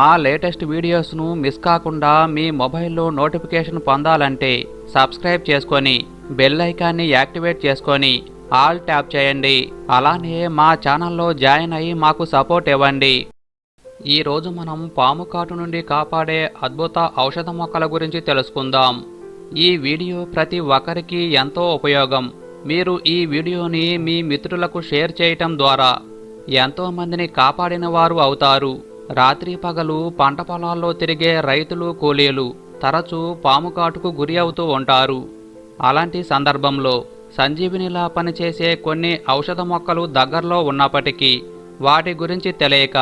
మా latest వీడియోస్ను miss కాకుండా మీ మొబైల్లో నోటిఫికేషన్ పొందాలంటే సబ్స్క్రైబ్ చేసుకొని బెల్ ఐకాన్ని యాక్టివేట్ చేసుకొని ఆల్ ట్యాప్ చేయండి. అలానే మా ఛానల్లో జాయిన్ అయ్యి మాకు సపోర్ట్ ఇవ్వండి. ఈరోజు మనం పాము కాటు నుండి కాపాడే అద్భుత ఔషధ మొక్కల గురించి తెలుసుకుందాం. ఈ వీడియో ప్రతి ఒక్కరికి ఎంతో ఉపయోగం. మీరు ఈ వీడియోని మీ మిత్రులకు షేర్ చేయటం ద్వారా ఎంతోమందిని కాపాడిన వారు అవుతారు. రాత్రి పగలు పంట పొలాల్లో తిరిగే రైతులు కూలీలు తరచూ పాము కాటుకు గురి అవుతూ ఉంటారు. అలాంటి సందర్భంలో సంజీవినిలా పనిచేసే కొన్ని ఔషధ మొక్కలు దగ్గరలో ఉన్నప్పటికీ వాటి గురించి తెలియక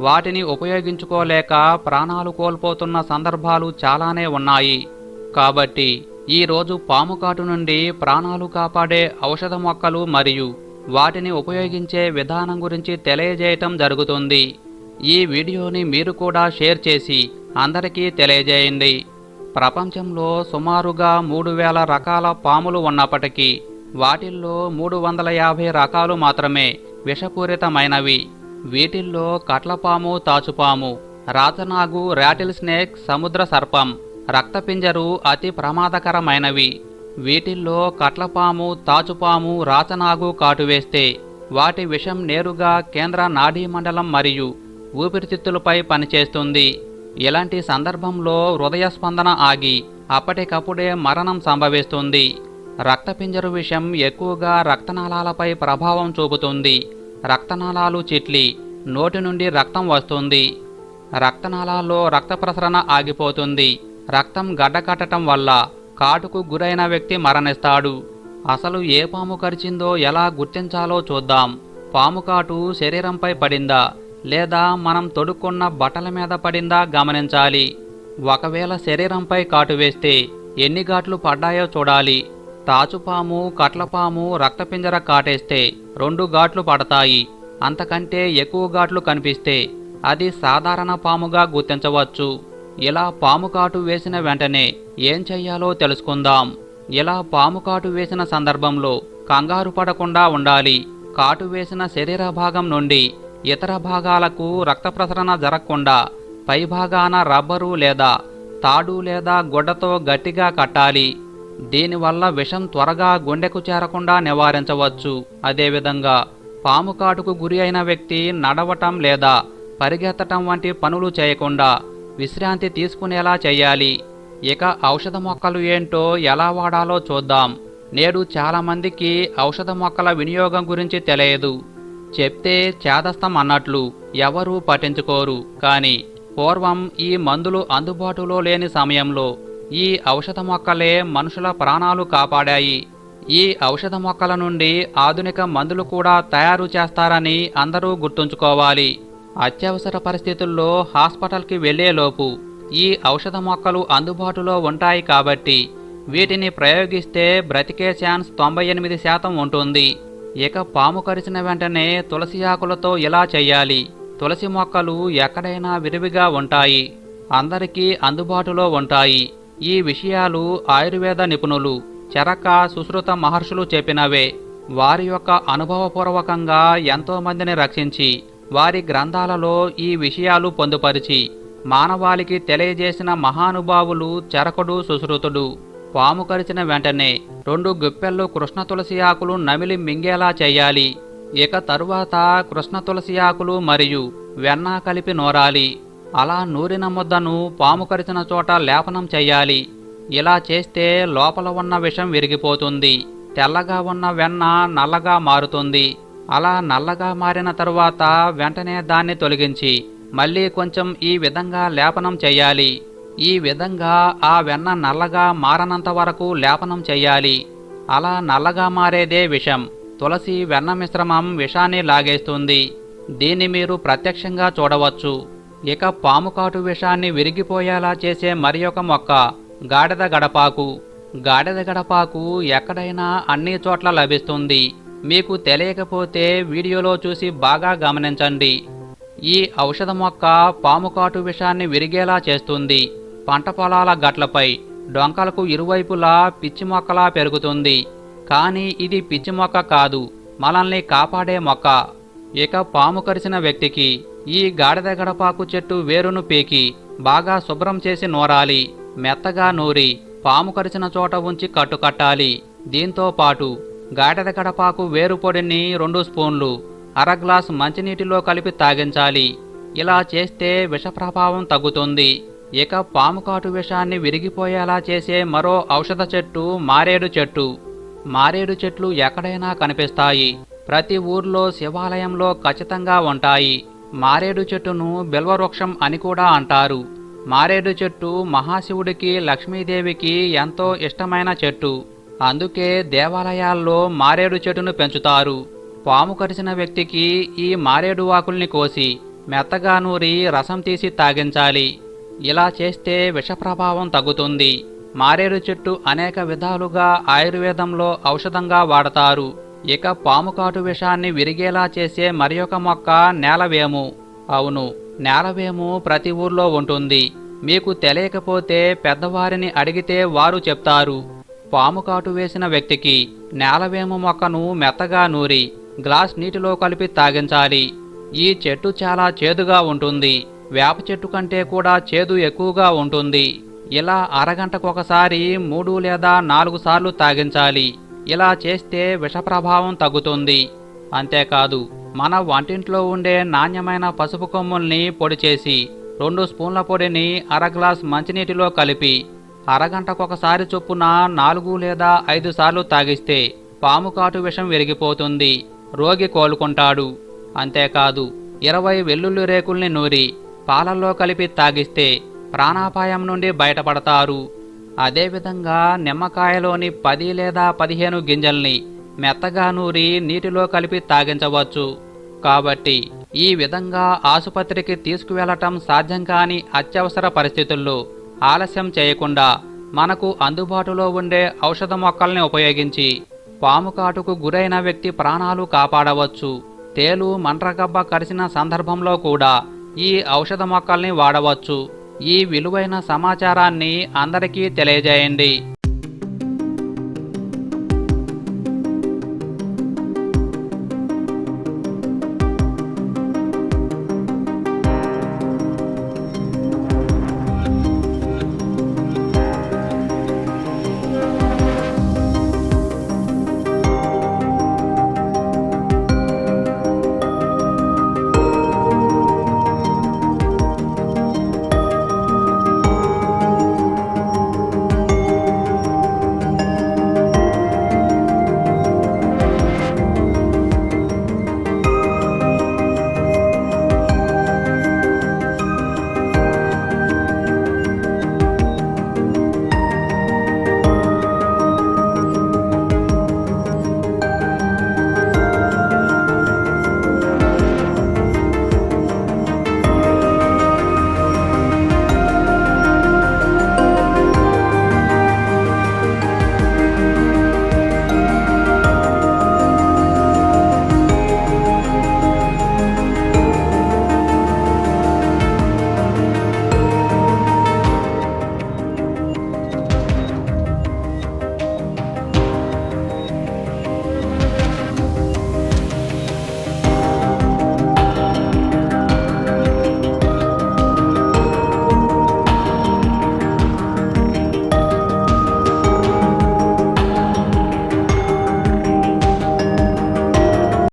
వాటిని ఉపయోగించుకోలేక ప్రాణాలు కోల్పోతున్న సందర్భాలు చాలానే ఉన్నాయి. కాబట్టి ఈరోజు పాము కాటు నుండి ప్రాణాలు కాపాడే ఔషధ మొక్కలు మరియు వాటిని ఉపయోగించే విధానం గురించి తెలియజేయటం జరుగుతుంది. ఈ వీడియోని మీరు కూడా షేర్ చేసి అందరికీ తెలియజేయండి. ప్రపంచంలో సుమారుగా మూడు వేల రకాల పాములు ఉన్నప్పటికీ వాటిల్లో మూడు వందల యాభై రకాలు మాత్రమే విషపూరితమైనవి. వీటిల్లో కట్లపాము తాచుపాము రాతనాగు రాటిల్ స్నేక్ సముద్ర సర్పం రక్తపింజరు అతి ప్రమాదకరమైనవి. వీటిల్లో కట్లపాము తాచుపాము రాచనాగు కాటువేస్తే వాటి విషం నేరుగా కేంద్ర నాడీ మండలం మరియు ఊపిరితిత్తులపై పనిచేస్తుంది. ఇలాంటి సందర్భంలో హృదయ స్పందన ఆగి అప్పటికప్పుడే మరణం సంభవిస్తుంది. రక్తపింజరు విషం ఎక్కువగా రక్తనాళాలపై ప్రభావం చూపుతుంది. రక్తనాళాలు చిట్లి నోటి నుండి రక్తం వస్తుంది. రక్తనాళాల్లో రక్త ప్రసరణ ఆగిపోతుంది. రక్తం గడ్డకట్టడం వల్ల కాటుకు గురైన వ్యక్తి మరణిస్తాడు. అసలు ఏ పాము కరిచిందో ఎలా గుర్తించాలో చూద్దాం. పాము కాటు శరీరంపై పడిందా? లేదా మనం తొడుక్కున్న బట్టల మీద పడిందా గమనించాలి. ఒకవేళ శరీరంపై కాటు వేస్తే ఎన్ని ఘాట్లు పడ్డాయో చూడాలి. తాచుపాము కట్లపాము రక్తపింజర కాటేస్తే రెండు ఘాట్లు పడతాయి. అంతకంటే ఎక్కువ ఘాట్లు కనిపిస్తే అది సాధారణ పాముగా గుర్తించవచ్చు. ఇలా పాము కాటు వేసిన వెంటనే ఏం చెయ్యాలో తెలుసుకుందాం. ఇలా పాము కాటు వేసిన సందర్భంలో కంగారు పడకుండా ఉండాలి. కాటు వేసిన శరీర భాగం నుండి ఇతర భాగాలకు రక్త ప్రసరణ జరగకుండా పై భాగాన రబ్బరు లేదా తాడు లేదా గుడ్డతో గట్టిగా కట్టాలి. దీనివల్ల విషం త్వరగా గుండెకు చేరకుండా నివారించవచ్చు. అదేవిధంగా పాము కాటుకు గురి అయిన వ్యక్తి నడవటం లేదా పరిగెత్తటం వంటి పనులు చేయకుండా విశ్రాంతి తీసుకునేలా చేయాలి. ఇక ఔషధ మొక్కలు ఏంటో ఎలా వాడాలో చూద్దాం. నేడు చాలామందికి ఔషధ మొక్కల వినియోగం గురించి తెలియదు. చెప్తే చేదస్తం అన్నట్లు ఎవరూ పట్టించుకోరు. కానీ పూర్వం ఈ మందులు అందుబాటులో లేని సమయంలో ఈ ఔషధ మొక్కలే మనుషుల ప్రాణాలు కాపాడాయి. ఈ ఔషధ మొక్కల నుండి ఆధునిక మందులు కూడా తయారు చేస్తారని అందరూ గుర్తుంచుకోవాలి. అత్యవసర పరిస్థితుల్లో హాస్పిటల్కి వెళ్ళేలోపు ఈ ఔషధ మొక్కలు అందుబాటులో ఉంటాయి కాబట్టి వీటిని ప్రయోగిస్తే బ్రతికే ఛాన్స్ తొంభై ఎనిమిది శాతం ఉంటుంది. ఇక పాము కరిచిన వెంటనే తులసి ఆకులతో ఇలా చేయాలి తులసి మొక్కలు ఎక్కడైనా విరివిగా ఉంటాయి. అందరికీ అందుబాటులో ఉంటాయి. ఈ విషయాలు ఆయుర్వేద నిపుణులు చరక సుశ్రుత మహర్షులు చెప్పినవే. వారి యొక్క అనుభవపూర్వకంగా ఎంతోమందిని రక్షించి వారి గ్రంథాలలో ఈ విషయాలు పొందుపరిచి మానవాళికి తెలియజేసిన మహానుభావులు చరకుడు సుశ్రుతుడు. పాము కరిచిన వెంటనే రెండు గుప్పెల్లో కృష్ణ తులసి ఆకులు నమిలి మింగేలా చేయాలి. ఇక తరువాత కృష్ణ తులసి ఆకులు మరియు వెన్న కలిపి నూరాలి. అలా నూరిన ముద్దను పాము కరిచిన చోట లేపనం చేయాలి. ఇలా చేస్తే లోపల ఉన్న విషం విరిగిపోతుంది. తెల్లగా ఉన్న వెన్న నల్లగా మారుతుంది. అలా నల్లగా మారిన తరువాత వెంటనే దాన్ని తొలగించి మళ్ళీ కొంచెం ఈ విధంగా లేపనం చేయాలి. ఈ విధంగా ఆ వెన్న నల్లగా మారనంత వరకు లేపనం చేయాలి. అలా నల్లగా మారేదే విషం. తులసి వెన్న మిశ్రమం విషాన్ని లాగేస్తుంది. దీన్ని మీరు ప్రత్యక్షంగా చూడవచ్చు. ఇక పాము కాటు విషాన్ని విరిగిపోయేలా చేసే మరి ఒక మొక్క గాడిద గడపాకు. గాడిద గడపాకు ఎక్కడైనా అన్ని చోట్ల లభిస్తుంది. మీకు తెలియకపోతే వీడియోలో చూసి బాగా గమనించండి. ఈ ఔషధ మొక్క పాము కాటు విషాన్ని విరిగేలా చేస్తుంది. పంట పొలాల గట్లపై డొంకలకు ఇరువైపులా పిచ్చి మొక్కలా పెరుగుతుంది. కానీ ఇది పిచ్చి మొక్క కాదు మనల్ని కాపాడే మొక్క. ఇక పాము కరిసిన వ్యక్తికి ఈ గాడిద గడపాకు చెట్టు వేరును పీకి బాగా శుభ్రం చేసి నూరాలి. మెత్తగా నూరి పాము కరిచిన చోట ఉంచి కట్టుకట్టాలి దీంతో పాటు గాడిద గడపాకు వేరు పొడిని రెండు స్పూన్లు అర గ్లాస్ మంచినీటిలో కలిపి తాగించాలి. ఇలా చేస్తే విష ప్రభావం తగ్గుతుంది. ఇక పాము కాటు విషాన్ని విరిగిపోయేలా చేసే మరో ఔషధ చెట్టు మారేడు చెట్టు. మారేడు చెట్లు ఎక్కడైనా కనిపిస్తాయి. ప్రతి ఊర్లో శివాలయంలో ఖచ్చితంగా ఉంటాయి. మారేడు చెట్టును బిల్వవృక్షం అని కూడా అంటారు. మారేడు చెట్టు మహాశివుడికి లక్ష్మీదేవికి ఎంతో ఇష్టమైన చెట్టు. అందుకే దేవాలయాల్లో మారేడు చెట్టును పెంచుతారు. పాము కరిసిన వ్యక్తికి ఈ మారేడు ఆకుల్ని కోసి మెత్తగా నూరి రసం తీసి తాగించాలి. ఇలా చేస్తే విష ప్రభావం తగ్గుతుంది. మారేడు చెట్టు అనేక విధాలుగా ఆయుర్వేదంలో ఔషధంగా వాడతారు. ఇక పాము కాటు విషాన్ని విరిగేలా చేసే మరి మొక్క నేలవేము. అవును నేలవేము ప్రతి ఊర్లో ఉంటుంది. మీకు తెలియకపోతే పెద్దవారిని అడిగితే వారు చెప్తారు. పాము కాటు వేసిన వ్యక్తికి నేలవేము మొక్కను మెత్తగా నూరి గ్లాస్ నీటిలో కలిపి తాగించాలి. ఈ చెట్టు చాలా చేదుగా ఉంటుంది. వేప చెట్టు కంటే కూడా చేదు ఎక్కువగా ఉంటుంది. ఇలా అరగంటకు ఒకసారి మూడు లేదా నాలుగు సార్లు తాగించాలి. ఇలా చేస్తే విష ప్రభావం తగ్గుతుంది. అంతేకాదు మన వంటింట్లో ఉండే నాణ్యమైన పసుపు కొమ్ముల్ని పొడి చేసి రెండు స్పూన్ల పొడిని అర గ్లాస్ మంచినీటిలో కలిపి అరగంటకొకసారి చొప్పున నాలుగు లేదా ఐదు సార్లు తాగిస్తే పాము కాటు విషం విరిగిపోతుంది. రోగి కోలుకుంటాడు. అంతేకాదు ఇరవై వెల్లుల్లి రేకుల్ని నూరి పాలల్లో కలిపి తాగిస్తే ప్రాణాపాయం నుండి బయటపడతారు. అదేవిధంగా నిమ్మకాయలోని పది లేదా పదిహేను గింజల్ని మెత్తగా నూరి నీటిలో కలిపి తాగించవచ్చు. కాబట్టి ఈ విధంగా ఆసుపత్రికి తీసుకువెళ్ళటం సాధ్యం కాని అత్యవసర పరిస్థితుల్లో ఆలస్యం చేయకుండా మనకు అందుబాటులో ఉండే ఔషధ మొక్కల్ని ఉపయోగించి పాము కాటుకు గురైన వ్యక్తి ప్రాణాలు కాపాడవచ్చు. తేలు మంట్రగబ్బ కరిసిన సందర్భంలో కూడా ఈ ఔషధ మొక్కల్ని వాడవచ్చు. ఈ విలువైన సమాచారాన్ని అందరికీ తెలియజేయండి.